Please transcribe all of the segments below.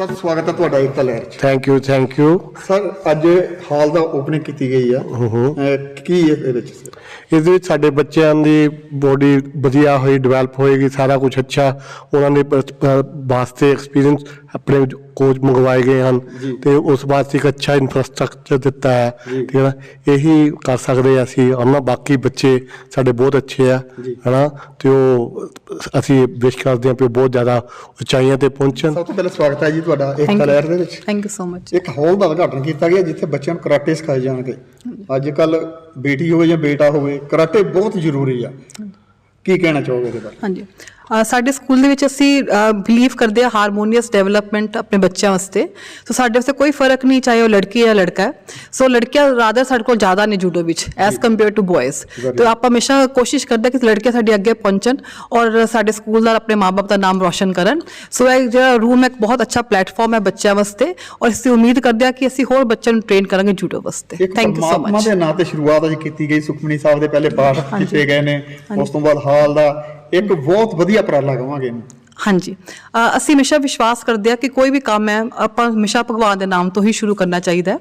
Sir ਸਵਾਗਤ ਹੈ ਤੁਹਾਡਾ ਏਕਤਾ ਲਹਿਰ ਚ। Thank you thank you sir ਅੱਜ ਹਾਲ ਦਾ ਓਪਨਿੰਗ ਕੀਤੀ ਗਈ ਆ। ਕੀ ਹੈ ਇਹਦੇ ਵਿੱਚ ਇਹਦੇ ਵਿੱਚ ਸਾਡੇ ਬੱਚਿਆਂ ਦੀ ਬੋਡੀ ਵਧੀਆ ਹੋਈ ਡਿਵੈਲਪ ਹੋਏਗੀ ਸਾਰਾ ਕੁਝ ਅੱਛਾ। ਉਹਨਾਂ ਦੇ ਵਾਸਤੇ ਐਕਸਪੀਰੀਅੰਸ ਆਪਣੇ ਕੋਚ ਮੰਗਵਾਏ ਗਏ ਹਨ ਤੇ ਉਸ ਵਾਸਤੇ ਇੱਕ ਅੱਛਾ ਇਨਫਰਾਸਟ੍ਰਕਚਰ ਦਿੱਤਾ ਹੈ। ਠੀਕ ਹੈ ਨਾ? ਇਹੀ ਕਰ ਸਕਦੇ ਹਾਂ ਅਸੀਂ। ਉਹਨਾਂ ਬਾਕੀ ਬੱਚੇ ਸਾਡੇ ਬਹੁਤ ਅੱਛੇ ਆ ਹਨਾ? ਤੇ ਉਹ ਅਸੀਂ ਵਿਸ਼ ਕਰਦੇ ਹਾਂ ਕਿ ਉਹ ਬਹੁਤ ਜ਼ਿਆਦਾ ਉਚਾਈਆਂ ਤੇ ਪਹੁੰਚਣ। ਸਭ ਤੋਂ ਪਹਿਲਾਂ ਸਵਾਗਤ ਹੈ ਜੀ ਤੁਹਾਡਾ you. ਲਹਿਰ ਦੇ ਵਿੱਚ। ਥੈਂਕ ਯੂ ਸੋ ਮਚ ਇੱਕ ਹਾਲ ਦਾ ਉਦਘਾਟਨ ਕੀਤਾ ਗਿਆ ਜਿੱਥੇ ਬੱਚਿਆਂ ਨੂੰ ਕਰਾਟੇ ਸਿਖਾਏ ਜਾਣਗੇ। ਅੱਜ ਕੱਲ ਬੇਟੀ ਹੋਵੇ ਜਾਂ ਬੇਟਾ ਹੋਵੇ ਕਰਾਟੇ ਬਹੁਤ ਜ਼ਰੂਰੀ ਆ। ਕੀ ਕਹਿਣਾ ਚਾਹੋਗੇ ਇਹਦੇ ਬਾਰੇ? ਹਾਂਜੀ। ਸਾਡੇ ਸਕੂਲ ਦੇ ਵਿੱਚ ਅਸੀਂ ਬਿਲੀਵ ਕਰਦੇ ਹਾਂ ਹਾਰਮੋਨੀਅਸ ਡਿਵੈਲਪਮੈਂਟ ਆਪਣੇ ਬੱਚਿਆਂ ਵਾਸਤੇ। ਸੋ ਸਾਡੇ ਵਾਸਤੇ ਕੋਈ ਫ਼ਰਕ ਨਹੀਂ ਚਾਹੇ ਉਹ ਲੜਕੀ ਹੈ ਲੜਕਾ ਹੈ। ਸੋ ਲੜਕੀਆਂ ਰਾਦਰ ਸਾਡੇ ਕੋਲ ਜ਼ਿਆਦਾ ਨੇ ਜੂਡੋ ਵਿੱਚ ਐਸ ਕੰਪੇਅਰ ਟੂ ਬॉयਜ਼ ਤੇ ਆਪਾਂ ਹਮੇਸ਼ਾ ਕੋਸ਼ਿਸ਼ ਕਰਦੇ ਕਿ ਲੜਕੀਆਂ ਸਾਡੇ ਅੱਗੇ ਪਹੁੰਚਣ ਔਰ ਸਾਡੇ ਸਕੂਲ ਦਾ ਆਪਣੇ ਮਾਪੇ ਦਾ ਨਾਮ ਰੋਸ਼ਨ ਕਰਨ। ਸੋ ਇਹ ਜਿਹੜਾ ਰੂਮ ਇੱਕ ਬਹੁਤ ਅੱਛਾ ਪਲੇਟਫਾਰਮ ਹੈ ਬੱਚਿਆਂ ਵਾਸਤੇ ਔਰ ਅਸੀਂ ਉਮੀਦ ਕਰਦੇ ਹਾਂ ਕਿ ਅਸੀਂ ਹੋਰ ਬੱਚਿਆਂ ਨੂੰ ਟ੍ਰੇਨ ਕਰਾਂਗੇ ਜੂਡੋ ਵਾਸਤੇ। ਥੈਂਕ ਯੂ ਸੋ ਮਚ ਦੇ ਨਾਂ ਤੇ ਸ਼ੁਰੂਆਤ ਅੱਜ ਕੀਤੀ ਗਈ ਸੁਖਮਨੀ ਸਾਹਿਬ ਦੇ ਪਹਿਲੇ ਪਾਠ ਕੀਤੇ ਗਏ ਨੇ ਉਸ ਤੋਂ ਬਾਅਦ ਹਾਲ ਦਾ ਇੱਕ ਬਹੁਤ ਵਧੀਆ ਉਪਰਾਲਾ ਕਹਾਂਗੇ ਇਹਨੂੰ। ਹਾਂਜੀ। ਅਸੀਂ ਹਮੇਸ਼ਾ ਵਿਸ਼ਵਾਸ ਕਰਦੇ ਹਾਂ ਕਿ ਕੋਈ ਵੀ ਕੰਮ ਹੈ, ਆਪਾਂ ਹਮੇਸ਼ਾ ਭਗਵਾਨ ਦੇ ਨਾਮ ਤੋਂ ਹੀ ਸ਼ੁਰੂ ਕਰਨਾ ਚਾਹੀਦਾ ਹੈ।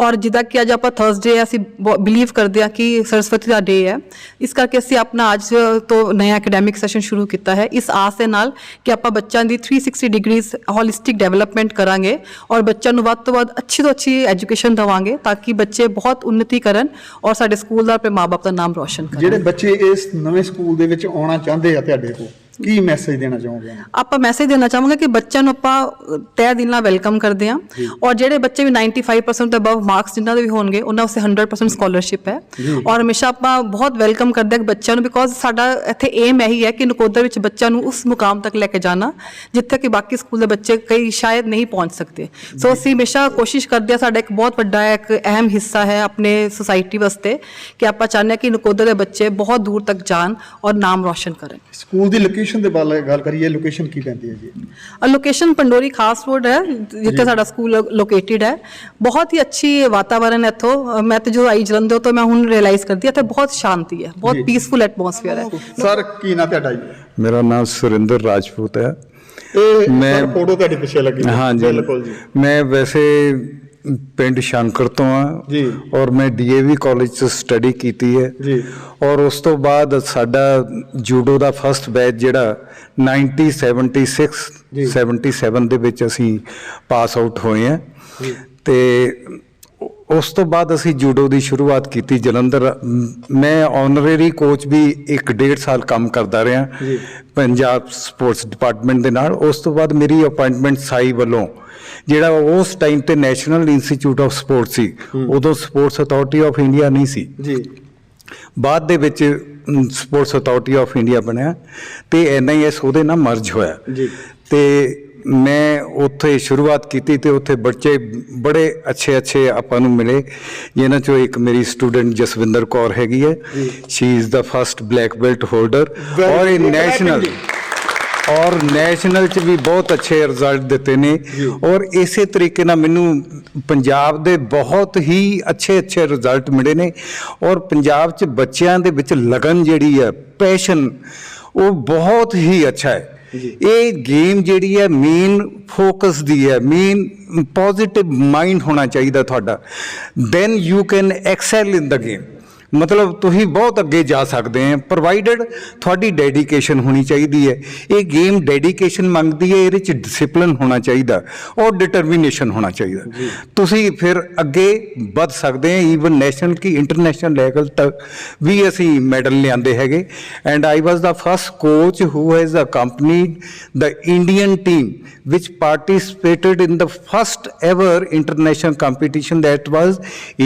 ਔਰ ਜਿੱਦਾਂ ਕਿ ਅੱਜ ਆਪਾਂ ਥਰਸਡੇ ਅਸੀਂ ਬਿਲੀਵ ਕਰਦੇ ਹਾਂ ਕਿ ਸਰਸਵਤੀ ਦਾ ਡੇ ਹੈ। ਇਸ ਕਰਕੇ ਅਸੀਂ ਆਪਣਾ ਅੱਜ ਤੋਂ ਨਵਾਂ ਐਕੈਡੈਮਿਕ ਸੈਸ਼ਨ ਸ਼ੁਰੂ ਕੀਤਾ ਹੈ। ਇਸ ਆਸ ਦੇ ਨਾਲ ਕਿ ਆਪਾਂ ਬੱਚਿਆਂ ਦੀ 360 ਡਿਗਰੀਜ਼ ਹੋਲਿਸਟਿਕ ਡਿਵੈਲਪਮੈਂਟ ਕਰਾਂਗੇ ਔਰ ਬੱਚਿਆਂ ਨੂੰ ਵੱਧ ਤੋਂ ਵੱਧ ਅੱਛੀ ਤੋਂ ਅੱਛੀ ਐਜੂਕੇਸ਼ਨ ਦਵਾਂਗੇ ਤਾਂ ਕਿ ਬੱਚੇ ਬਹੁਤ ਉન્નਤੀ ਕਰਨ ਔਰ ਸਾਡੇ ਸਕੂਲ ਦਾ ਆਪਣੇ ਮਾਪੇ ਦਾ ਨਾਮ ਰੋਸ਼ਨ ਕਰਨ। ਜਿਹੜੇ ਬੱਚੇ ਇਸ ਨਵੇਂ ਸਕੂਲ ਦੇ ਵਿੱਚ ਆਉਣਾ ਚਾਹੁੰਦੇ ਆ ਤੁਹਾਡੇ ਕੋਲ? ਕੀ ਮੈਸੇਜ ਦੇਣਾ ਚਾਹੋਗੇ? ਆਪਾਂ ਮੈਸੇਜ ਦੇਣਾ ਚਾਹਾਂਗੇ ਕਿ ਬੱਚਿਆਂ ਨੂੰ ਆਪਾਂ ਤਹਿ ਦਿਲ ਨਾਲ ਵੈਲਕਮ ਕਰਦੇ ਹਾਂ। ਔਰ ਜਿਹੜੇ ਬੱਚੇ ਵੀ 95% ਤੋਂ ਅਬਵ ਮਾਰਕਸ ਜਿਨ੍ਹਾਂ ਦੇ ਵੀ ਹੋਣਗੇ ਉਹਨਾਂ ਵਾਸਤੇ 100% ਸਕਾਲਰਸ਼ਿਪ ਹੈ। ਔਰ ਹਮੇਸ਼ਾ ਆਪਾਂ ਬਹੁਤ ਵੈਲਕਮ ਕਰਦੇ ਹਾਂ ਬੱਚਿਆਂ ਨੂੰ ਬਿਕੋਜ਼ ਸਾਡਾ ਇੱਥੇ ਏਮ ਇਹੀ ਹੈ ਕਿ ਨਕੋਦਰ ਵਿੱਚ ਬੱਚਿਆਂ ਨੂੰ ਉਸ ਮੁਕਾਮ ਤੱਕ ਲੈ ਕੇ ਜਾਣਾ ਜਿੱਥੇ ਕਿ ਬਾਕੀ ਸਕੂਲ ਦੇ ਬੱਚੇ ਕਈ ਸ਼ਾਇਦ ਨਹੀਂ ਪਹੁੰਚ ਸਕਦੇ। ਸੋ ਅਸੀਂ ਹਮੇਸ਼ਾ ਕੋਸ਼ਿਸ਼ ਕਰਦੇ ਹਾਂ ਸਾਡਾ ਇੱਕ ਬਹੁਤ ਵੱਡਾ ਇੱਕ ਅਹਿਮ ਹਿੱਸਾ ਹੈ ਆਪਣੇ ਸੁਸਾਇਟੀ ਵਾਸਤੇ ਕਿ ਆਪਾਂ ਚਾਹੁੰਦੇ ਹਾਂ ਕਿ ਨਕੋਦਰ ਦੇ ਬੱਚੇ ਬਹੁਤ ਦੂਰ ਤੱਕ ਜਾਣ ਔਰ ਨਾਮ ਰੋਸ਼ਨ ਕਰਨ। ਸਕੂਲ ਦੀ ਲੋਕੇਸ਼ਨ ਦੇ ਬਾਰੇ ਗੱਲ ਕਰੀਏ ਲੋਕੇਸ਼ਨ ਕੀ ਪੈਂਦੀ ਹੈ ਜੀ? ਲੋਕੇਸ਼ਨ ਪੰਡੋਰੀ ਖਾਸ ਰੋਡ ਹੈ ਜਿੱਥੇ ਸਾਡਾ ਸਕੂਲ ਲੋਕੇਟਿਡ ਹੈ। ਬਹੁਤ ਹੀ ਅੱਛੀ ਵਾਤਾਵਰਣ ਹੈ ਇੱਥੋਂ। ਮੈਂ ਤੇ ਜੋ ਆਈ ਜਲੰਧਰ ਤੋਂ ਮੈਂ ਹੁਣ ਰਿਅਲਾਈਜ਼ ਕਰਦੀ ਹਾਂ ਇੱਥੇ ਬਹੁਤ ਸ਼ਾਂਤੀ ਹੈ। ਬਹੁਤ ਪੀਸਫੁਲ ਐਟਮੋਸਫੇਅਰ ਹੈ। ਸਰ ਕੀ ਨਾਂ ਤੁਹਾਡਾ ਜੀ? ਮੇਰਾ ਨਾਮ ਸੁਰਿੰਦਰ ਰਾਜਪੂਤ ਹੈ। ਇਹ ਮੈਂ- ਫੋਟੋ ਤੁਹਾਡੇ ਪਿੱਛੇ ਲੱਗੀ ਹੈ। ਬਿਲਕੁਲ ਜੀ। ਮੈਂ ਵੈਸੇ ਪਿੰਡ ਸ਼ੰਕਰ ਤੋਂ ਆ ਜੀ। ਔਰ ਮੈਂ ਡੀਏਵੀ ਕਾਲਜ ਚ ਸਟੱਡੀ ਕੀਤੀ ਹੈ ਜੀ। ਔਰ ਉਸ ਤੋਂ ਬਾਅਦ ਸਾਡਾ ਜੂਡੋ ਦਾ ਫਰਸਟ ਬੈਚ ਜਿਹੜਾ 1976 ਜੀ। 77 ਦੇ ਵਿੱਚ ਅਸੀਂ ਪਾਸ ਆਊਟ ਹੋਏ ਆ ਤੇ ਉਸ ਤੋਂ ਬਾਅਦ ਅਸੀਂ ਜੂਡੋ ਦੀ ਸ਼ੁਰੂਆਤ ਕੀਤੀ ਜਲੰਧਰ। ਮ- ਆਨਰੇਰੀ ਕੋਚ ਵੀ ਇੱਕ ਡੇਢ ਸਾਲ ਕੰਮ ਕਰਦਾ ਰਿਹਾ। ਜੀ। ਪੰਜਾਬ ਸਪੋਰਟਸ ਡਿਪਾਰਟਮੈਂਟ ਦੇ ਨਾਲ। ਉਸ ਤੋਂ ਬਾਅਦ ਮੇਰੀ ਅਪਾਇੰਟਮੈਂਟ ਸਾਈ ਵੱਲੋਂ ਜਿਹੜਾ ਉਸ ਟਾਈਮ ਤੇ ਨੈਸ਼ਨਲ ਇੰਸਟੀਚਿਊਟ ਆਫ ਸਪੋਰਟ ਸੀ ਉਦੋਂ ਸਪੋਰਟਸ ਅਥਾਰਟੀ ਆਫ ਇੰਡੀਆ ਨਹੀਂ ਸੀ। ਜੀ। ਬਾਅਦ ਦੇ ਵਿੱਚ ਸਪੋਰਟਸ ਅਥਾਰਟੀ ਆਫ ਇੰਡੀਆ ਬਣਿਆ ਤੇ ਐਨਆਈਐਸ ਉਹਦੇ ਨਾਲ ਮਰਜ ਹੋਇਆ। ਜੀ। ਤੇ ਮੈਂ ਉੱਥੇ ਸ਼ੁਰੂਆਤ ਕੀਤੀ ਤੇ ਉੱਥੇ ਬੱਚੇ ਬੜੇ ਅੱਛੇ ਅੱਛੇ ਆਪਾਂ ਨੂੰ ਮਿਲੇ ਜਿਨ੍ਹਾਂ ਚੋਂ ਇੱਕ ਮੇਰੀ ਸਟੂਡੈਂਟ ਜਸਵਿੰਦਰ ਕੌਰ ਹੈਗੀ ਹੈ। She is the first black belt holder ਔਰ ਇਹ. ਨੈਸ਼ਨਲ ਔਰ ਨੈਸ਼ਨਲ ਚ ਵੀ ਬਹੁਤ ਅੱਛੇ ਰਿਜ਼ਲਟ ਦਿੱਤੇ ਨੇ। ਔਰ ਇਸੇ ਤਰੀਕੇ ਨਾਲ ਮੈਨੂੰ ਪੰਜਾਬ ਦੇ ਬਹੁਤ ਹੀ ਅੱਛੇ ਅੱਛੇ ਰਿਜ਼ਲਟ ਮਿਲੇ ਨੇ। ਔਰ ਪੰਜਾਬ ਚ ਬੱਚਿਆਂ ਦੇ ਵਿੱਚ ਲਗਨ ਜਿਹੜੀ ਹੈ ਪੈਸ਼ਨ ਉਹ ਬਹੁਤ ਹੀ ਅੱਛਾ ਹੈ। ਇਹ ਗੇਮ ਜਿਹੜੀ ਹੈ ਮੇਨ ਫੋਕਸ ਦੀ ਹੈ ਮੇਨ ਪੋਜ਼ਿਟਿਵ ਮਾਈਂਡ ਹੋਣਾ ਚਾਹੀਦਾ ਤੁਹਾਡਾ। Then you can excel in the game ਮਤਲਬ ਤੁਸੀਂ ਬਹੁਤ ਅੱਗੇ ਜਾ ਸਕਦੇ ਆ ਪ੍ਰੋਵਾਈਡਡ ਤੁਹਾਡੀ ਡੈਡੀਕੇਸ਼ਨ ਹੋਣੀ ਚਾਹੀਦੀ ਹੈ। ਇਹ ਗੇਮ ਡੈਡੀਕੇਸ਼ਨ ਮੰਗਦੀ ਹੈ ਇਹਦੇ ਚ ਡਿਸਪਲਿਨ ਹੋਣਾ ਚਾਹੀਦਾ ਔਰ ਡਿਟਰਮੀਨੇਸ਼ਨ ਹੋਣਾ ਚਾਹੀਦਾ। ਤੁਸੀਂ ਫਿਰ ਅੱਗੇ ਵੱਧ ਸਕਦੇ ਆ ਈਵਨ ਨੈਸ਼ਨਲ ਕੀ ਇੰਟਰਨੈਸ਼ਨਲ ਲੈਵਲ ਤੱਕ ਵੀ ਅਸੀਂ ਮੈਡਲ ਲਿਆਂਦੇ ਹੈਗੇ। And I was the first coach who has accompanied the Indian team which participated in the first ever international competition that was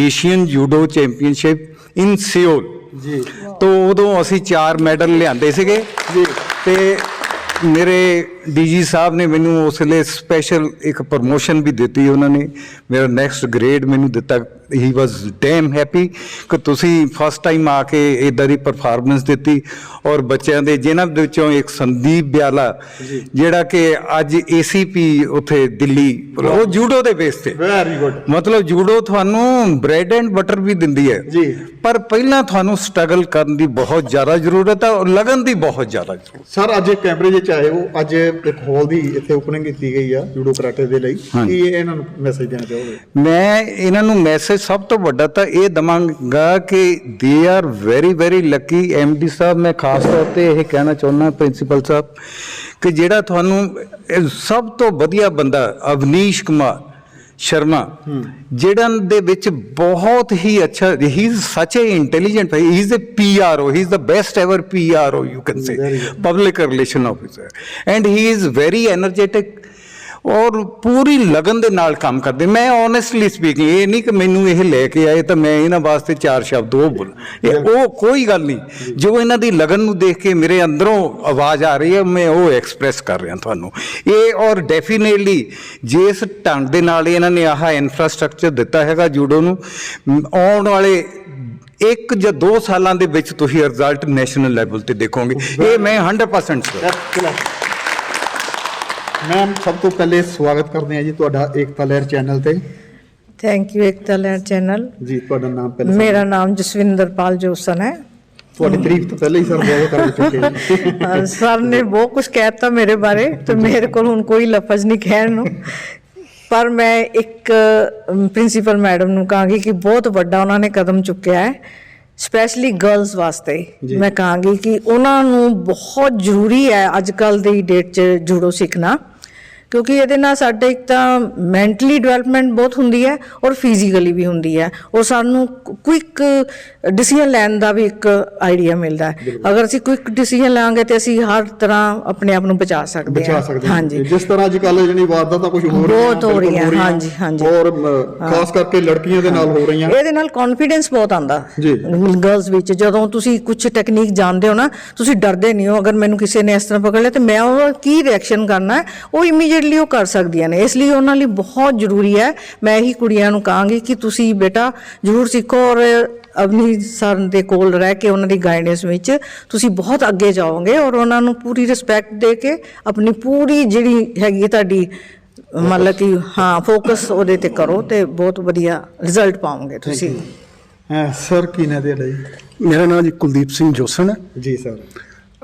Asian Judo Championship. In Seoul. ਜੀ ਤੋਂ ਉਦੋਂ ਅਸੀਂ ਚਾਰ ਮੈਡਲ ਲਿਆਂਦੇ ਸੀਗੇ ਜੀ। ਤੇ ਮੇਰੇ ਡੀਜੀ ਸਾਹਿਬ ਨੇ ਮੈਨੂੰ ਉਸ ਲਈ ਸਪੈਸ਼ਲ ਇੱਕ ਪ੍ਰਮੋਸ਼ਨ ਵੀ ਦਿੱਤੀ ਉਹਨਾਂ ਨੇ। ਮੇਰਾ ਨੈਕਸਟ ਗ੍ਰੇਡ ਮੈਨੂੰ ਦਿੱਤਾ। ਹੀ ਵਾਸ ਡੈਮ ਹੈਪੀ ਕਿ ਤੁਸੀਂ ਫਸਟ ਟਾਈਮ ਆ ਕੇ ਇਦਾਂ ਦੀ ਪਰਫਾਰਮੈਂਸ ਦਿੱਤੀ ਔਰ ਬੱਚਿਆਂ ਦੇ ਜਿਨ੍ਹਾਂ ਦੇ ਵਿੱਚੋਂ ਇੱਕ ਸੰਦੀਪ ਬਿਆਲਾ ਜਿਹੜਾ ਕਿ ਅੱਜ ਏਸੀਪੀ ਉੱਥੇ ਦਿੱਲੀ ਉਹ ਜੂਡੋ ਦੇ ਬੇਸ ਤੇ। ਵੈਰੀ ਗੁੱਡ ਮਤਲਬ ਜੂਡੋ ਤੁਹਾਨੂੰ ਬ੍ਰੈਡ ਐਂਡ ਬਟਰ ਵੀ ਦਿੰਦੀ ਹੈ। ਜੀ। ਪਰ ਪਹਿਲਾਂ ਤੁਹਾਨੂੰ ਸਟਰਗਲ ਕਰਨ ਦੀ ਬਹੁਤ ਜ਼ਿਆਦਾ ਜ਼ਰੂਰਤ ਹੈ ਔਰ ਲਗਨ ਦੀ ਬਹੁਤ ਜ਼ਿਆਦਾ ਜ਼ਰੂਰਤ ਸਰ ਅੱਜ 'ਚ ਵਿੱਚ ਆਏ ਹੋ ਅੱਜ ਇੱਕ ਹਾਲ ਦੀ ਇੱਥੇ ਓਪਨਿੰਗ ਕੀਤੀ ਗਈ ਆ ਜੂਡੋ ਕਰਾਟੇ ਦੇ ਲਈ ਕੀ ਇਹਨਾਂ ਨੂੰ ਮੈਸੇਜ ਦੇਣਾ ਚਾਹੋਗੇ? ਮੈਂ ਇਹਨਾਂ ਨੂੰ ਮੈਸੇਜ ਸਭ ਤੋਂ ਵੱਡਾ ਤਾਂ ਇਹ ਦਵਾਂਗਾ ਕਿ they are very very lucky MD ਸਾਹਿਬ ਮੈਂ ਖਾਸ ਤੌਰ ਤੇ ਇਹ ਕਹਿਣਾ ਚਾਹੁੰਦਾ ਪ੍ਰਿੰਸੀਪਲ ਸਾਹਿਬ ਕਿ ਜਿਹੜਾ ਤੁਹਾਨੂੰ ਸਭ ਤੋਂ ਵਧੀਆ ਬੰਦਾ ਅਵਨੀਸ਼ ਕੁਮਾਰ ਸ਼ਰਮਾ ਜਿਹੜਾ ਦੇ ਵਿੱਚ ਬਹੁਤ ਹੀ ਅੱਛਾ he such a intelligent he is a PRO he is the best ever PRO you can say public relation officer and he is very energetic ਔਰ ਪੂਰੀ ਲਗਨ ਦੇ ਨਾਲ ਕੰਮ ਕਰਦੇ। ਮੈਂ ਓਨੈਸਟਲੀ ਸਪੀਕਿੰਗ ਇਹ ਨਹੀਂ ਕਿ ਮੈਨੂੰ ਇਹ ਲੈ ਕੇ ਆਏ ਤਾਂ ਮੈਂ ਇਹਨਾਂ ਵਾਸਤੇ ਚਾਰ ਸ਼ਬਦ ਉਹ ਬੋਲ ਇਹ ਉਹ ਕੋਈ ਗੱਲ ਨਹੀਂ। ਜੋ ਇਹਨਾਂ ਦੀ ਲਗਨ ਨੂੰ ਦੇਖ ਕੇ ਮੇਰੇ ਅੰਦਰੋਂ ਆਵਾਜ਼ ਆ ਰਹੀ ਹੈ ਮੈਂ ਉਹ ਐਕਸਪ੍ਰੈਸ ਕਰ ਰਿਹਾ ਤੁਹਾਨੂੰ। ਇਹ ਔਰ ਡੈਫੀਨੇਟਲੀ ਜਿਸ ਢੰਗ ਦੇ ਨਾਲ ਇਹਨਾਂ ਨੇ ਆਹ ਇਨਫਰਾਸਟ੍ਰਕਚਰ ਦਿੱਤਾ ਹੈਗਾ ਜੂਡੋ ਨੂੰ ਆਉਣ ਵਾਲੇ ਇੱਕ ਜਾਂ ਦੋ ਸਾਲਾਂ ਦੇ ਵਿੱਚ ਤੁਸੀਂ ਰਿਜ਼ਲਟ ਨੈਸ਼ਨਲ ਲੈਵਲ ਤੇ ਦੇਖੋਗੇ। ਇਹ ਮੈਂ 100% sure ਮੈਮ ਸਭ ਤੋਂ ਪਹਿਲੇ ਸਵਾਗਤ ਕਰਦੇ ਹਾਂ ਜੀ ਤੁਹਾਡਾ ਏਕਤਾ ਲਹਿਰ ਚੈਨਲ ਤੇ। ਥੈਂਕ ਯੂ ਏਕਤਾ ਲਹਿਰ ਚੈਨਲ। ਜੀ ਤੁਹਾਡਾ ਨਾਮ ਪਹਿਲੇ ਮੇਰਾ ਨਾਮ ਜਸਵਿੰਦਰਪਾਲ ਜੋਸਨ ਹੈ। ਤੁਹਾਡੀ ਤਾਰੀਫ ਤਾਂ ਪਹਿਲੇ ਹੀ ਸਰ ਬਹੁਤ ਕਰ ਚੁੱਕੇ ਸਰ ਨੇ ਬਹੁਤ ਕੁਝ ਕਹਿਤਾ ਮੇਰੇ ਬਾਰੇ ਤੇ ਮੇਰੇ ਕੋਲ ਹੁਣ ਕੋਈ ਲਫ਼ਜ਼ ਨਹੀਂ ਕਹਿਣ ਨੂੰ। ਪਰ ਮੈਂ ਇੱਕ ਪ੍ਰਿੰਸੀਪਲ ਮੈਡਮ ਨੂੰ ਕਹਾਂਗੀ ਕਿ ਬਹੁਤ ਵੱਡਾ ਉਹਨਾਂ ਨੇ ਕਦਮ ਚੁੱਕਿਆ ਹੈ। ਸਪੈਸ਼ਲੀ ਗਰਲਸ ਵਾਸਤੇ। ਮੈਂ ਕਹਾਂਗੀ ਕਿ ਉਹਨਾਂ ਨੂੰ ਬਹੁਤ ਜ਼ਰੂਰੀ ਹੈ ਅੱਜ ਕੱਲ ਦੀ ਡੇਟ 'ਚ ਜੂਡੋ ਸਿੱਖਣਾ। ਕਿਉਂਕਿ ਇਹਦੇ ਨਾਲ ਸਾਡੇ ਇੱਕ ਤਾਂ ਮੈਂਟਲੀ ਡਿਵੈਲਪਮੈਂਟ ਬਹੁਤ ਹੁੰਦੀ ਹੈ ਔਰ ਫਿਜ਼ੀਕਲੀ ਵੀ ਹੁੰਦੀ ਹੈ। ਔਰ ਸਾਨੂੰ ਕੁਇਕ ਡਿਸੀਜਨ ਲੈਣ ਦਾ ਵੀ ਇੱਕ ਆਈਡੀਆ ਮਿਲਦਾ ਹੈ। ਅਗਰ ਅਸੀਂ ਕੁਇਕ ਡਿਸੀਜਨ ਲਾਂਗੇ ਤੇ ਅਸੀਂ ਹਰ ਤਰ੍ਹਾਂ ਆਪਣੇ ਆਪ ਨੂੰ ਬਚਾ ਸਕਦੇ ਬਚਾ ਹਾਂ। ਸਕਦੇ। ਹਾਂਜੀ। ਜਿਸ ਤਰ੍ਹਾਂ ਅੱਜ ਕੱਲ ਜਿਹੜੀ ਵਾਰਦਾਤਾਂ ਕੁਝ ਹੋ ਰਹੀਆਂ ਬਹੁਤ ਹੋ ਰਹੀਆਂ, ਹਾਂਜੀ, ਹਾਂਜੀ। ਔਰ ਖਾਸ ਕਰਕੇ ਲੜਕੀਆਂ ਦੇ ਨਾਲ ਹੋ ਰਹੀਆਂ। ਇਹਦੇ ਨਾਲ ਕੌਨਫੀਡੈਂਸ ਬਹੁਤ ਆਂਦਾ ਜੀ। ਗਰਲਸ ਵਿੱਚ ਜਦੋਂ ਤੁਸੀਂ ਕੁਝ ਟੈਕਨੀਕ ਜਾਣਦੇ ਹੋ ਨਾ ਤੁਸੀਂ ਡਰਦੇ ਨਹੀਂ ਹੋ। ਅਗਰ ਮੈਨੂੰ ਕਿਸੇ ਨੇ ਇਸ ਤਰ੍ਹਾਂ ਪਕੜ ਲਿਆ ਤੇ ਮੈਂ ਉਹ ਕੀ ਰਿਐਕਸ਼ਨ ਕਰਨਾ ਹੈ ਉਹ ਇਮੀਡੀਏਟਲੀ ਉਹ ਕਰ ਸਕਦੀਆਂ ਨੇ। ਇਸ ਲਈ ਉਹਨਾਂ ਲਈ ਬਹੁਤ ਜ਼ਰੂਰੀ ਹੈ। ਮੈਂ ਇਹੀ ਕੁੜੀਆਂ ਨੂੰ ਕਹਾਂਗੀ ਕਿ ਤੁਸੀਂ ਬੇਟਾ ਜ਼ਰੂਰ ਸਿੱਖੋ ਔਰ ਅਵਨੀ ਸਰ ਦੇ ਕੋਲ ਰਹਿ ਕੇ ਉਹਨਾਂ ਦੀ ਗਾਈਡੈਂਸ ਵਿੱਚ ਤੁਸੀਂ ਬਹੁਤ ਅੱਗੇ ਜਾਓਗੇ ਔਰ ਉਹਨਾਂ ਨੂੰ ਪੂਰੀ ਰਿਸਪੈਕਟ ਦੇ ਕੇ ਆਪਣੀ ਪੂਰੀ ਜਿਹੜੀ ਹੈਗੀ ਹੈ ਤੁਹਾਡੀ ਮਤਲਬ ਕਿ ਹਾਂ ਫੋਕਸ ਉਹਦੇ ਤੇ ਕਰੋ ਤੇ ਬਹੁਤ ਵਧੀਆ ਰਿਜ਼ਲਟ ਪਾਓਗੇ ਤੁਸੀਂ। ਸਰ ਕੀ ਨੇ ਤੁਹਾਡਾ ਜੀ? ਮੇਰਾ ਨਾਮ ਜੀ ਕੁਲਦੀਪ ਸਿੰਘ ਜੋਸਨ ਹੈ ਜੀ sir.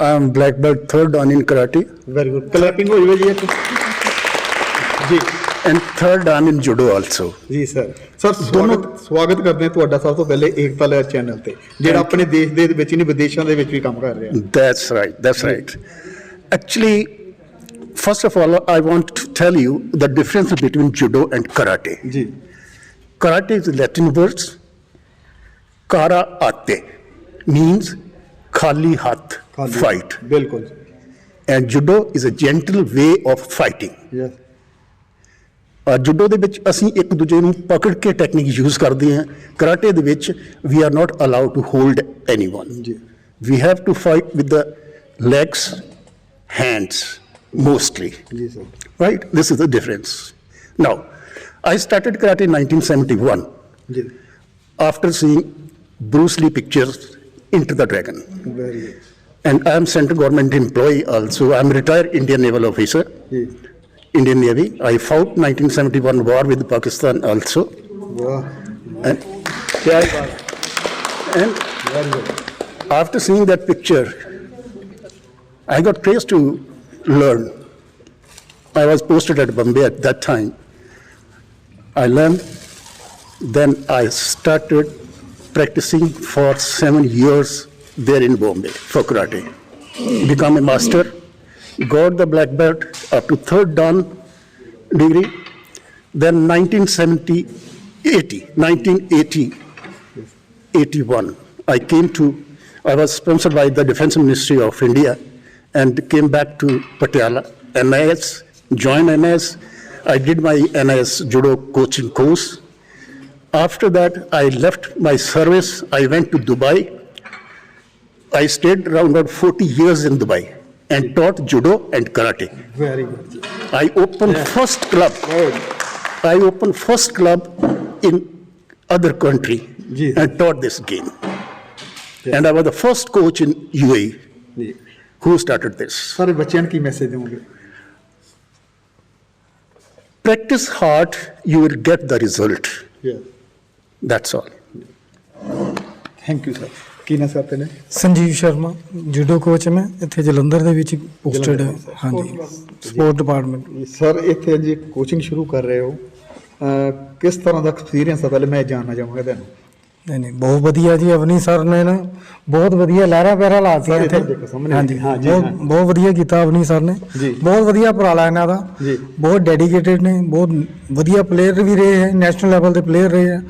I am black belt 3rd dan in karate very good clapping ਹੋ ਜਾਵੇ ਜੀ ਇੱਕ ਜੀ and 3rd dan in judo also ਜੀ ਸਰ ਸਰ ਸਵਾਗਤ ਸਵਾਗਤ ਕਰਦੇ ਹਾਂ ਤੁਹਾਡਾ ਸਭ ਤੋਂ ਪਹਿਲੇ ਏਕਤਾ ਲਹਿਰ ਚੈਨਲ ਤੇ ਜਿਹੜਾ ਆਪਣੇ ਦੇਸ਼ ਦੇ ਵਿੱਚ ਹੀ ਨਹੀਂ ਵਿਦੇਸ਼ਾਂ ਦੇ ਵਿੱਚ ਵੀ ਕੰਮ ਕਰ ਰਿਹਾ That's right. That's right. Actually, first of all, I want to tell you the difference between judo and karate. ਜੀ Latin words. Kara ate means khali hath ਖਾਲੀ- fight, ਬਿਲਕੁਲ and judo is a gentle way of fighting. ਔਰ judo ਦੇ ਵਿੱਚ ਅਸੀਂ ਇੱਕ ਦੂਜੇ ਨੂੰ ਪਕੜ ਕੇ ਟੈਕਨੀਕ ਯੂਜ਼ ਕਰਦੇ ਹਾਂ ਕਰਾਟੇ ਦੇ ਵਿੱਚ we are not allowed to hold anyone ਜੀ। We have to fight with the legs hands mostly ਜੀ sir right this is the difference now i started karate in 1971 ਜੀ after seeing bruce lee pictures into the dragon very good and i am central government employee also i'm retired indian naval officer ਜੀ Indian Navy. I fought 1971 war with Pakistan also. And, yeah, and after seeing that picture, I got crazed to learn. I was posted at Bombay at that time. I learned, then I started practicing for seven years there in Bombay for karate. Become a master got the black belt up to third dan degree. Then 1970, 80, 1980, 81, I came to, I was sponsored by the Defense Ministry of India and came back to Patiala, NIS, joined NIS. I did my NIS judo coaching course. After that, I left my service. I went to Dubai. I stayed around about 40 years in Dubai and taught judo and karate. Very good. I opened yeah. first club. I opened first club in other country and taught this game. And I was the first coach in UAE who started this. Sorry, ki message. Practice hard, you will get the result. Yes. That's all. Thank you, sir. ਕੀ ਨਾ sir ਤੇਨੇ Sanjeev Sharma judo coach ਮੈਂ ਇੱਥੇ ਜਲੰਧਰ ਦੇ ਵਿੱਚ posted ਹੈ ਹਾਂਜੀ support department sir ਇੱਥੇ ਅੱਜ ਕੋਚਿੰਗ ਸ਼ੁਰੂ ਕਰ ਰਹੇ ਹੋ ਕਿਸ ਤਰ੍ਹਾਂ ਦਾ ਐਕਸਪੀਰੀਅੰਸ ਹੈ ਪਹਿਲੇ ਮੈਂ ਜਾਣਨਾ ਚਾਹਾਂਗਾ ਤੁਹਾਨੂੰ। ਨਹੀਂ ਨਹੀਂ ਬਹੁਤ ਵਧੀਆ ਜੀ ਅਵਨੀ ਸਰ ਨੇ ਨਾ ਬਹੁਤ ਵਧੀਆ ਲਹਿਰਾ ਪੈਰਾ ਲਾਤੀਆਂ ਇੱਥੇ। ਹਾਂਜੀ ਹਾਂ ਜੀ, ਬਹੁਤ ਵਧੀਆ ਕੀਤਾ ਅਵਨੀ ਸਰ ਨੇ। ਜੀ। ਬਹੁਤ ਵਧੀਆ ਉਪਰਾਲਾ ਇਹਨਾਂ ਦਾ। ਜੀ। ਬਹੁਤ ਡੈਡੀਕੇਟਿਡ ਨੇ ਬਹੁਤ ਵਧੀਆ ਪਲੇਅਰ ਵੀ ਰਹੇ ਹੈ ਨੈਸ਼ਨਲ ਲੈਵਲ ਦੇ ਪਲੇਅਰ ਰਹੇ ਹੈ।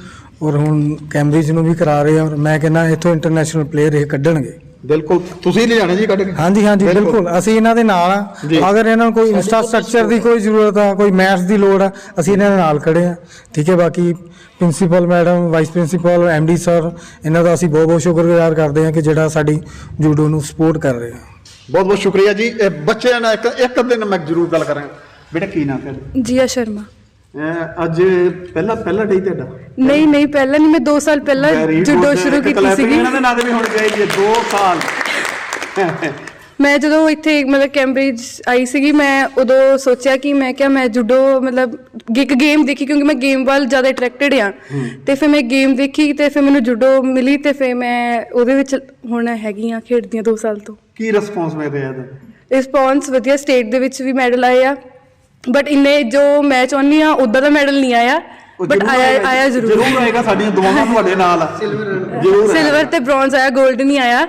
ਔਰ ਹੁਣ ਕੈਂਬਰਿਜ ਨੂੰ ਵੀ ਕਰਾ ਰਹੇ ਆ ਔਰ ਮੈਂ ਕਹਿੰਦਾ ਇੱਥੋਂ ਇੰਟਰਨੈਸ਼ਨਲ ਪਲੇਅਰ ਇਹ ਕੱਢਣਗੇ। ਬਿਲਕੁਲ। ਤੁਸੀਂ ਲਿਜਾਣੇ ਜੀ ਕੱਢ ਕੇ? ਹਾਂਜੀ ਹਾਂਜੀ ਬਿਲਕੁਲ। ਅਸੀਂ ਇਹਨਾਂ ਦੇ ਨਾਲ ਆ। ਅਗਰ ਇਹਨਾਂ ਨੂੰ ਕੋਈ ਇਨਫਰਾਸਟ੍ਰਕਚਰ ਦੀ ਕੋਈ ਜ਼ਰੂਰਤ ਆ ਕੋਈ ਮੈਥਸ ਦੀ ਲੋੜ ਆ ਅਸੀਂ ਇਹਨਾਂ ਦੇ ਨਾਲ ਖੜੇ ਆ। ਠੀਕ ਹੈ ਬਾਕੀ principal madam vice principal MD sir ਇਹਨਾਂ ਦਾ ਅਸੀਂ ਬਹੁਤ ਬਹੁਤ ਸ਼ੁਕਰਗੁਜ਼ਾਰ ਕਰਦੇ ਹਾਂ ਕਿ ਜਿਹੜਾ ਸਾਡੀ ਜੂਡੋ ਨੂੰ ਸਪੋਰਟ ਕਰ ਰਹੇ ਆ। ਬਹੁਤ ਬਹੁਤ ਸ਼ੁਕਰੀਆ ਜੀ। ਇਹ ਬੱਚਿਆਂ ਨਾਲ ਇੱਕ ਇੱਕ ਦਿਨ ਮੈਂ ਜ਼ਰੂਰ ਗੱਲ ਕਰਾਂ ਬੇਟਾ ਕੀ ਨਾਮ ਹੈ? ਜੀਆ ਸ਼ਰਮਾ। ਅਹ ਅੱਜ ਪਹਿਲਾ ਪਹਿਲਾ ਡੇ ਤੁਹਾਡਾ? ਨਹੀਂ ਨਹੀਂ ਪਹਿਲਾਂ ਨਹੀਂ ਮੈਂ 2 ਸਾਲ ਪਹਿਲਾਂ Very ਜੂਡੋ. ਸ਼ੁਰੂ ਇੱਕ ਕੀਤੀ clapping ਸੀਗੀ। ਇਹਨਾਂ ਦੇ ਨਾਂ ਤੇ ਵੀ ਹੋਣੀ ਚਾਹੀਦੀ ਹੈ 2 ਸਾਲ। ਮੈਂ ਜਦੋਂ ਇੱਥੇ ਮਤਲਬ ਕੈਂਬਰਿਜ ਆਈ ਸੀਗੀ ਮੈਂ ਉਦੋਂ ਸੋਚਿਆ ਕਿ ਮੈਂ ਕਿਹਾ ਮੈਂ ਜੂਡੋ ਮਤਲਬ ਇੱਕ ਗੇਮ ਦੇਖੀ ਕਿਉਂਕਿ ਮੈਂ ਗੇਮ ਵੱਲ ਜ਼ਿਆਦਾ ਅਟਰੈਕਟਡ ਆ। ਤੇ ਫਿਰ ਮੈਂ ਗੇਮ ਦੇਖੀ ਤੇ ਫਿਰ ਮੈਨੂੰ ਜੂਡੋ ਮਿਲੀ ਤੇ ਫਿਰ ਮੈਂ ਉਹਦੇ ਵਿੱਚ ਹੁਣ ਹੈਗੀ ਆ ਖੇਡਦੀ ਆ 2 ਸਾਲ ਤੋਂ। ਕੀ ਰਿਸਪੌਂਸ ਮਿਲ ਰਿਹਾ ਇਹਦਾ? ਰਿਸਪੌਂਸ ਵਧੀਆ ਸਟੇਟ ਦੇ ਵਿੱਚ ਵੀ ਮੈਡਲ ਆਏ ਆ। ਬਟ ਇੰਨੇ ਜੋ ਮੈਂ ਚਾਹੁੰਦੀ ਆ ਉਦਾਂ ਦਾ ਮੈਡਲ ਨਹੀਂ ਆਇਆ। ਬਟ ਆਇਆ ਆਇਆ ਜ਼ਰੂਰ। ਜ਼ਰੂਰ ਆਏਗਾ ਸਾਡੀਆਂ ਦੁਆਵਾਂ ਤੁਹਾਡੇ ਨਾਲ। ਆ ਜ਼ਰੂਰ। ਸਿਲਵਰ ਤੇ ਬ੍ਰੌਂਜ਼ ਆਇਆ 골ਡ ਨਹੀਂ ਆਇਆ।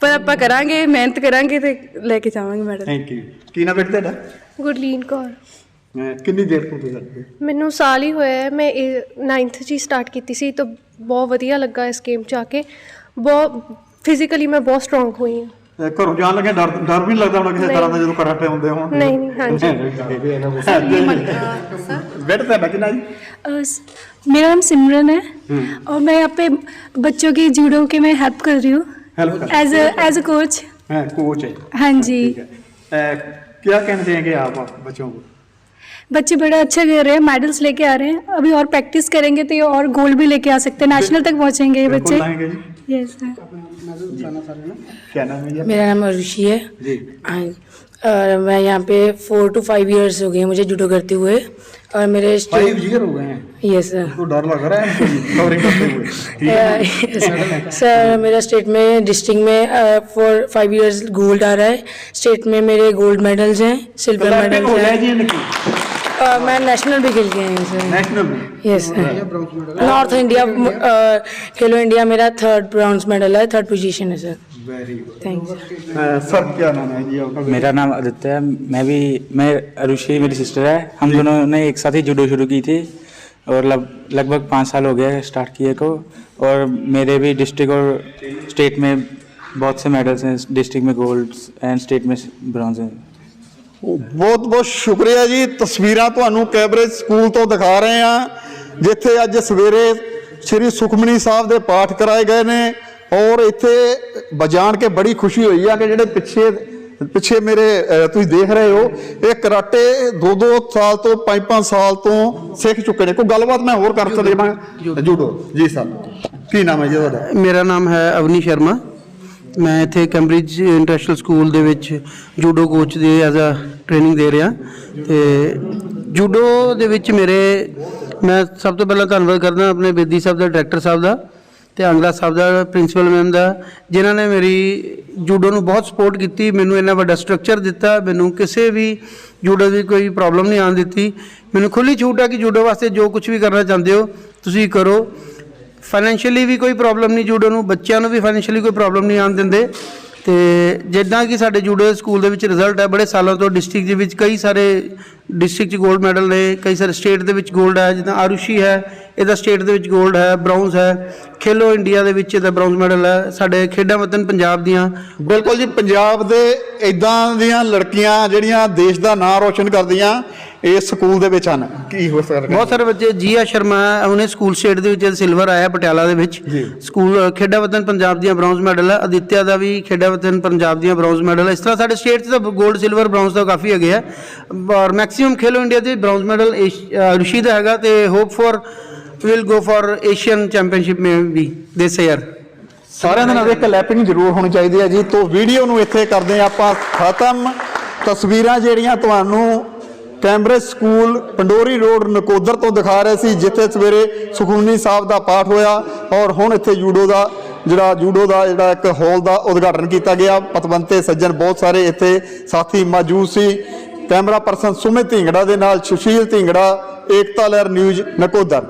ਪਰ ਆਪਾਂ ਕਰਾਂਗੇ ਮਿਹਨਤ ਕਰਾਂਗੇ ਤੇ ਲੈ ਕੇ ਜਾਵਾਂਗੇ ਮੈਡਲ ਥੈਂਕ ਯੂ ਕੀ ਨਾਮ ਬੇਟਾ ਤੁਹਾਡਾ? ਗੁਰਲੀਨ ਕੌਰ। ਕਿੰਨੀ ਦੇਰ ਤੋਂ ਤੁਸੀਂ ਕਰਦੇ ਹੋ? ਮੈਨੂੰ ਸਾਲ ਹੀ ਹੋਇਆ ਹੈ। ਮੈਂ 9th 'ਚ ਹੀ ਸਟਾਰਟ ਕੀਤੀ ਸੀ ਤਾਂ ਬਹੁਤ ਵਧੀਆ ਲੱਗਾ ਇਸ ਗੇਮ 'ਚ ਆ ਕੇ। ਬਹੁਤ ਫਿਜ਼ੀਕਲੀ ਮੈਂ ਬਹੁਤ ਸਟਰੋਂਗ ਹੋਈ ਹਾਂ। ਘਰੋਂ ਜਾਣ ਲੱਗੇ ਡਰ ਡਰ ਵੀ ਨਹੀਂ ਲੱਗਦਾ ਹੋਣਾ ਕਿਸੇ ਤਰ੍ਹਾਂ ਦਾ ਜਦੋਂ ਕਰਾਟੇ ਹੁੰਦੇ ਹੋਣ ਨਹੀਂ ਨਹੀਂ ਹਾਂਜੀ ਬੇਟਾ ਤੁਹਾਡਾ ਕਿੰਨਾ ਜੀ अ, स- मेरा नाम सिमरन है और मैं यहाँ पे बच्चों की जूडो के मैं हेल्प कर रही हूँ हेल्प कर एज एज अ कोच हाँ कोच है हाँ जी ठीक है अह, क्या कहना चाहेंगे आप आप बच्चों को बच्चे बड़ा अच्छा कर रहे हैं मेडल्स लेके आ रहे हैं अभी और प्रैक्टिस करेंगे तो ये और गोल्ड भी लेके आ सकते हैं नेशनल तक पहुँचेंगे ये बिल्कुल बच्चे क्या नाम है मेरा नाम अरुषि है। जी। हाँ, और मैं यहाँ पे फोर टू फाइव इयर्स हो गए हैं मुझे जूडो करते हुए। और मेरे फाइव ईयर हो गए हैं? यस सर तो डर लग रहा है है सर मेरा स्टेट में डिस्ट्रिक्ट में फोर फाइव इयर्स गोल्ड आ रहा है। स्टेट में मेरे गोल्ड मेडल्स हैं सिल्वर मेडल्स हैं जी मैं नेशनल भी खेल के आई हूँ sir national yes north India Khelo India मेरा थर्ड ब्राउन्स मेडल है थर्ड पोजीशन है sir very good thanks sir क्या नाम है? जी आपका मेरा नाम आदित्य है मैं भी मैं अरुषि मेरी सिस्टर है। हम दोनों ने एक साथ ही जूडो शुरू की थी और लग लगभग पाँच साल हो गए स्टार्ट किए को। और मेरे भी डिस्ट्रिक्ट और स्टेट में बहुत से मेडल्स हैं डिस्ट्रिक्ट में गोल्ड एंड स्टेट में ब्रॉन्ज हैं। ਬਹੁਤ ਬਹੁਤ ਸ਼ੁਕਰੀਆ ਜੀ। ਤਸਵੀਰਾਂ ਤੁਹਾਨੂੰ ਕੈਬਰੇਜ ਸਕੂਲ ਤੋਂ ਦਿਖਾ ਰਹੇ ਹਾਂ ਜਿੱਥੇ ਅੱਜ ਸਵੇਰੇ ਸ੍ਰੀ ਸੁਖਮਨੀ ਸਾਹਿਬ ਦੇ ਪਾਠ ਕਰਾਏ ਗਏ ਨੇ ਔਰ ਇੱਥੇ ਬਜਾਣ ਕੇ ਬੜੀ ਖੁਸ਼ੀ ਹੋਈ ਆ ਕਿ ਜਿਹੜੇ ਪਿੱਛੇ ਪਿੱਛੇ ਮੇਰੇ ਤੁਸੀਂ ਦੇਖ ਰਹੇ ਹੋ ਇਹ ਕਰਾਟੇ 2-2 ਸਾਲ ਤੋਂ 5-5 ਸਾਲ ਤੋਂ ਸਿੱਖ ਚੁੱਕੇ ਨੇ। ਕੋਈ ਗੱਲਬਾਤ ਮੈਂ ਹੋਰ ਕਰ ਸਕਦੇ ਜੂਡੋ। ਜੀ ਸਾਹਿਬ ਕੀ ਨਾਮ ਹੈ ਜੀ ਤੁਹਾਡਾ? ਮੇਰਾ ਨਾਮ ਹੈ ਅਵਨੀ ਸ਼ਰਮਾ। ਮੈਂ ਇੱਥੇ ਕੈਂਬਰਿਜ ਇੰਟਰਨੈਸ਼ਨਲ ਸਕੂਲ ਦੇ ਵਿੱਚ ਜੂਡੋ ਕੋਚ ਦੇ ਐਜ਼ ਅ ਟ੍ਰੇਨਿੰਗ ਦੇ ਰਿਹਾ। ਤੇ ਜੂਡੋ ਦੇ ਵਿੱਚ ਮੇਰੇ, ਮੈਂ ਸਭ ਤੋਂ ਪਹਿਲਾਂ ਧੰਨਵਾਦ ਕਰਦਾ ਆਪਣੇ ਬੇਦੀ ਸਾਹਿਬ ਦਾ ਡਾਇਰੈਕਟਰ ਸਾਹਿਬ ਦਾ ਤੇ ਆਂਗਲਾ ਸਾਹਿਬ ਦਾ ਪ੍ਰਿੰਸੀਪਲ ਮੈਮ ਦਾ, ਜਿਨ੍ਹਾਂ ਨੇ ਮੇਰੀ ਜੂਡੋ ਨੂੰ ਬਹੁਤ ਸਪੋਰਟ ਕੀਤੀ, ਮੈਨੂੰ ਇੰਨਾ ਵੱਡਾ ਸਟਰਕਚਰ ਦਿੱਤਾ, ਮੈਨੂੰ ਕਿਸੇ ਵੀ ਜੂਡੋ ਦੀ ਕੋਈ ਪ੍ਰੋਬਲਮ ਨਹੀਂ ਆਉਣ ਦਿੱਤੀ। ਮੈਨੂੰ ਖੁੱਲੀ ਛੂਟ ਹੈ ਕਿ ਜੂਡੋ ਵਾਸਤੇ ਜੋ ਕੁਝ ਵੀ ਕਰਨਾ ਚਾਹੁੰਦੇ ਹੋ, ਤੁਸੀਂ ਕਰੋ। ਫਾਈਨੈਂਸ਼ੀਅਲੀ ਵੀ ਕੋਈ ਪ੍ਰੋਬਲਮ ਨਹੀਂ ਜੂਡੋ ਨੂੰ ਬੱਚਿਆਂ ਨੂੰ ਵੀ ਫਾਈਨੈਂਸ਼ੀਅਲੀ ਕੋਈ ਪ੍ਰੋਬਲਮ ਨਹੀਂ ਆਣ ਦਿੰਦੇ। ਤੇ ਜਿੱਦਾਂ ਕਿ ਸਾਡੇ ਜੂਡੋ ਸਕੂਲ ਦੇ ਵਿੱਚ ਰਿਜ਼ਲਟ ਹੈ, ਬੜੇ ਸਾਲਾਂ ਤੋਂ ਡਿਸਟ੍ਰਿਕਟ ਦੇ ਵਿੱਚ ਕਈ ਸਾਰੇ ਡਿਸਟ੍ਰਿਕਟ 'ਚ 골ਡ ਮੈਡਲ ਨੇ, ਕਈ ਸਾਰੇ ਸਟੇਟ ਦੇ ਵਿੱਚ 골ਡ ਹੈ, ਜਿੱਦਾਂ ਆਰੂਸ਼ੀ ਹੈ, ਇਹਦਾ ਸਟੇਟ ਦੇ ਵਿੱਚ 골ਡ ਹੈ ਬ੍ਰਾਊਨਸ ਹੈ, ਖੇਲੋ ਇੰਡੀਆ ਦੇ ਵਿੱਚ ਇਹਦਾ ਬ੍ਰਾਊਨਸ ਮੈਡਲ ਹੈ, ਸਾਡੇ ਖੇਡਾਂ ਵਤਨ ਪੰਜਾਬ ਦੀਆਂ। ਬਿਲਕੁਲ ਜੀ, ਪੰਜਾਬ ਦੇ ਇਦਾਂ ਦੀਆਂ ਲੜਕੀਆਂ ਜਿਹੜੀਆਂ ਦੇਸ਼ ਦਾ ਨਾਮ ਰੋਸ਼ਨ ਕਰਦੀਆਂ ਇਸ ਸਕੂਲ ਦੇ ਵਿੱਚ ਹਨ। ਕੀ ਹੋ ਸਕਦਾ ਬਹੁਤ ਸਾਰੇ ਬੱਚੇ ਜੀ ਆ ਸ਼ਰਮਾ ਉਹਨੇ ਸਕੂਲ ਸਟੇਟ ਦੇ ਵਿੱਚ ਸਿਲਵਰ ਆਇਆ ਪਟਿਆਲਾ ਦੇ ਵਿੱਚ ਸਕੂਲ ਖੇਡਾ ਵਤਨ ਪੰਜਾਬ ਦੀਆਂ ਬ੍ਰੌਂਜ਼ ਮੈਡਲ ਹੈ ਅਦਿੱਤਿਆ ਦਾ ਵੀ ਖੇਡਾ ਵਤਨ ਪੰਜਾਬ ਦੀਆਂ ਬ੍ਰੌਂਜ਼ ਮੈਡਲ ਇਸ ਤਰ੍ਹਾਂ ਸਾਡੇ ਸਟੇਟ 'ਚ ਤਾਂ ਗੋਲਡ ਸਿਲਵਰ ਬ੍ਰੌਂਜ਼ ਦਾ ਕਾਫੀ ਹੈਗੇ ਆ। ਔਰ ਮੈਕਸਿਮਮ ਖੇਲੋ ਇੰਡੀਆ ਦੇ ਬ੍ਰੌਂਜ਼ ਮੈਡਲ ਰਿਸ਼ੀ ਦਾ ਹੈਗਾ ਤੇ hope for will go for Asian championship maybe this year ਸਾਰਿਆਂ ਦੇ ਨਾਲ ਇੱਕ ਕਲੈਪਿੰਗ ਜ਼ਰੂਰ ਹੋਣੀ ਚਾਹੀਦੀ ਹੈ ਜੀ। ਤੋਂ ਵੀਡੀਓ ਨੂੰ ਇੱਥੇ ਕਰਦੇ ਆਪਾਂ ਖਤਮ। ਤਸਵੀਰਾਂ ਜਿਹੜੀਆਂ ਤੁਹਾਨੂੰ Cambridge school Pandori road Nakodar ਤੋਂ ਦਿਖਾ ਰਹੇ ਸੀ, ਜਿੱਥੇ ਸਵੇਰੇ ਸੁਖਮਨੀ ਸਾਹਿਬ ਦਾ ਪਾਠ ਹੋਇਆ ਔਰ ਹੁਣ ਇੱਥੇ ਜੂਡੋ ਦਾ ਜਿਹੜਾ ਜੂਡੋ ਦਾ ਜਿਹੜਾ ਇੱਕ ਹਾਲ ਦਾ ਉਦਘਾਟਨ ਕੀਤਾ ਗਿਆ। ਪਤਵੰਤੇ ਸੱਜਣ ਬਹੁਤ ਸਾਰੇ ਇੱਥੇ ਸਾਥੀ ਮੌਜੂਦ ਸੀ। ਕੈਮਰਾ ਪਰਸਨ ਸੁਮਿਤ ਢਿੰਗੜਾ ਦੇ ਨਾਲ ਸੁਸ਼ੀਲ ਢਿੰਗੜਾ, ਏਕਤਾ ਲਹਿਰ ਨਿਊਜ਼ ਨਕੋਦਰ।